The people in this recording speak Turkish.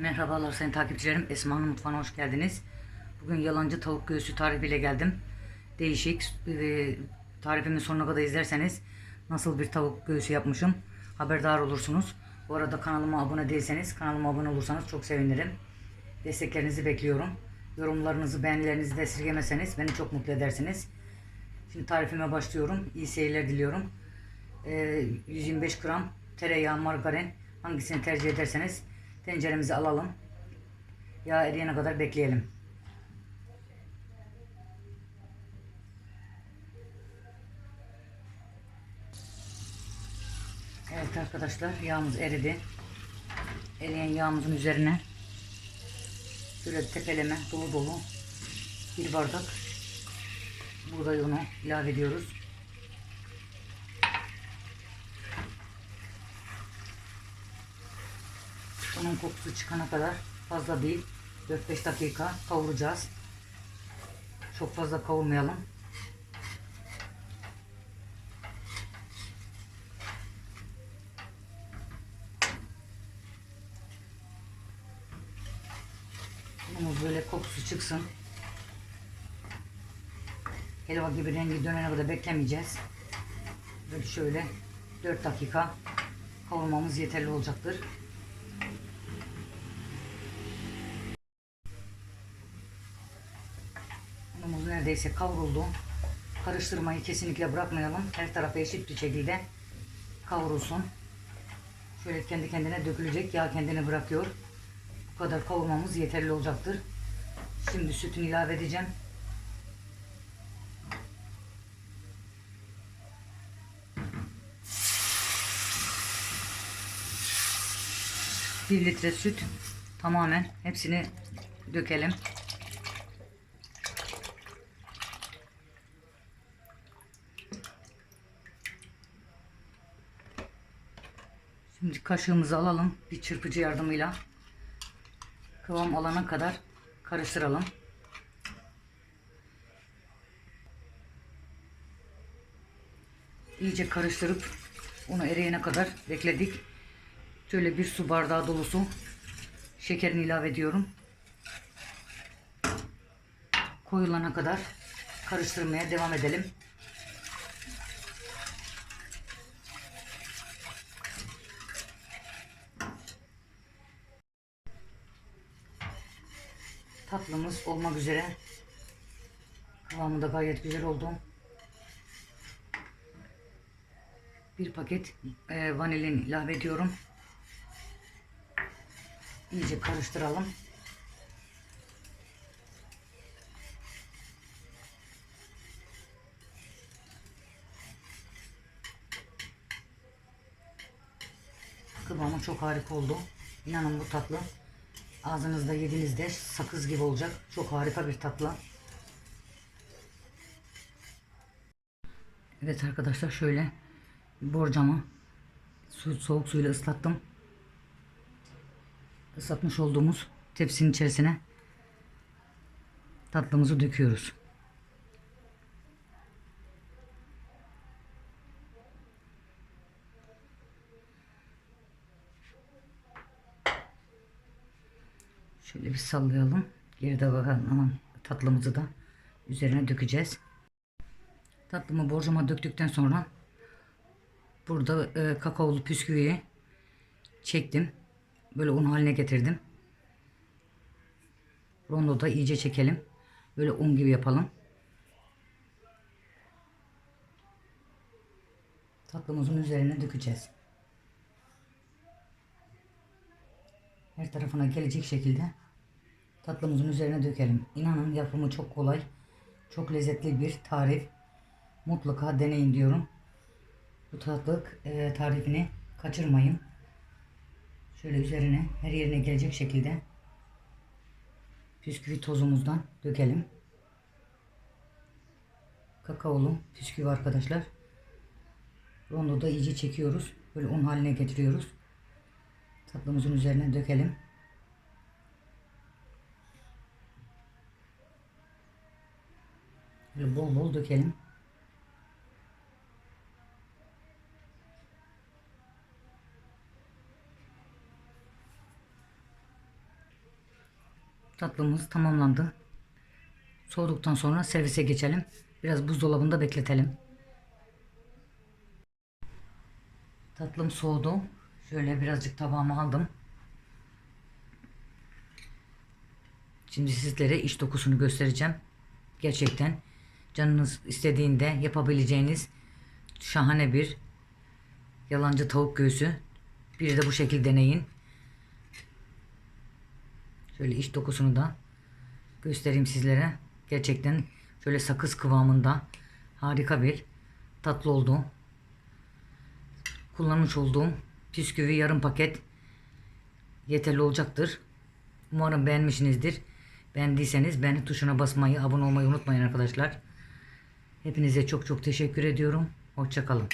Merhabalar sayın takipçilerim. Esma'nın mutfağına hoş geldiniz. Bugün yalancı tavuk göğsü tarifiyle geldim. Değişik. e, tarifimi sonuna kadar izlerseniz nasıl bir tavuk göğsü yapmışım haberdar olursunuz. Bu arada kanalıma abone değilseniz kanalıma abone olursanız çok sevinirim. Desteklerinizi bekliyorum. Yorumlarınızı, beğenilerinizi de esirgemezseniz beni çok mutlu edersiniz. Şimdi tarifime başlıyorum. İyi seyirler diliyorum. Ee, 125 gram tereyağı, margarin hangisini tercih ederseniz tenceremizi alalım. Yağ eriyene kadar bekleyelim. Evet arkadaşlar yağımız eridi. Eriyen yağımızın üzerine şöyle tepeleme dolu dolu bir bardak buğday unu ilave ediyoruz. Bunun kokusu çıkana kadar fazla değil 4-5 dakika kavuracağız. Çok fazla kavurmayalım. Unumuz böyle kokusu çıksın. Helva gibi rengi dönene kadar beklemeyeceğiz. Böyle şöyle 4 dakika kavurmamız yeterli olacaktır. Neredeyse kavruldu. Karıştırmayı kesinlikle bırakmayalım. Her tarafı eşit bir şekilde kavrulsun. Şöyle kendi kendine dökülecek. Yağ kendini bırakıyor. Bu kadar kavurmamız yeterli olacaktır. Şimdi sütünü ilave edeceğim. Bir litre süt tamamen hepsini dökelim. Şimdi kaşığımızı alalım bir çırpıcı yardımıyla kıvam alana kadar karıştıralım. İyice karıştırıp onu eriyene kadar bekledik. Şöyle bir su bardağı dolusu şekerini ilave ediyorum. Koyulana kadar karıştırmaya devam edelim. Tatlımız olmak üzere. Kıvamı da gayet güzel oldu. Bir paket e, vanilin ilave ediyorum. İyice karıştıralım. Kıvamı çok harika oldu. İnanın bu tatlı ağzınızda yediğinizde sakız gibi olacak. Çok harika bir tatlı. Evet arkadaşlar şöyle borcamı su, soğuk suyla ıslattım. Islatmış olduğumuz tepsinin içerisine tatlımızı döküyoruz. Şöyle bir sallayalım. Geride bakalım tatlımızı da üzerine dökeceğiz. Tatlımı borcama döktükten sonra burada e, kakaolu püsküviyi çektim. Böyle un haline getirdim. Rondoda iyice çekelim. Böyle un gibi yapalım. Tatlımızın üzerine dökeceğiz. Her tarafına gelecek şekilde tatlımızın üzerine dökelim. İnanın yapımı çok kolay. Çok lezzetli bir tarif. Mutlaka deneyin diyorum. Bu tatlı e, tarifini kaçırmayın. Şöyle üzerine her yerine gelecek şekilde püsküvi tozumuzdan dökelim. Kakaolu püsküvi arkadaşlar. Rondoda iyice çekiyoruz. Böyle un haline getiriyoruz. Tatlımızın üzerine dökelim. Böyle bol bol dökelim. Tatlımız tamamlandı. Soğuduktan sonra servise geçelim. Biraz buzdolabında bekletelim. Tatlım soğudu. Şöyle birazcık tabağıma aldım. Şimdi sizlere iç dokusunu göstereceğim. Gerçekten canınız istediğinde yapabileceğiniz şahane bir yalancı tavuk göğsü. Bir de bu şekilde deneyin. Şöyle iç dokusunu da göstereyim sizlere. Gerçekten şöyle sakız kıvamında harika bir tatlı oldu. Kullanmış olduğum bisküvi yarım paket yeterli olacaktır. Umarım beğenmişsinizdir. Beğendiyseniz beğeni tuşuna basmayı, abone olmayı unutmayın arkadaşlar. Hepinize çok çok teşekkür ediyorum. Hoşçakalın.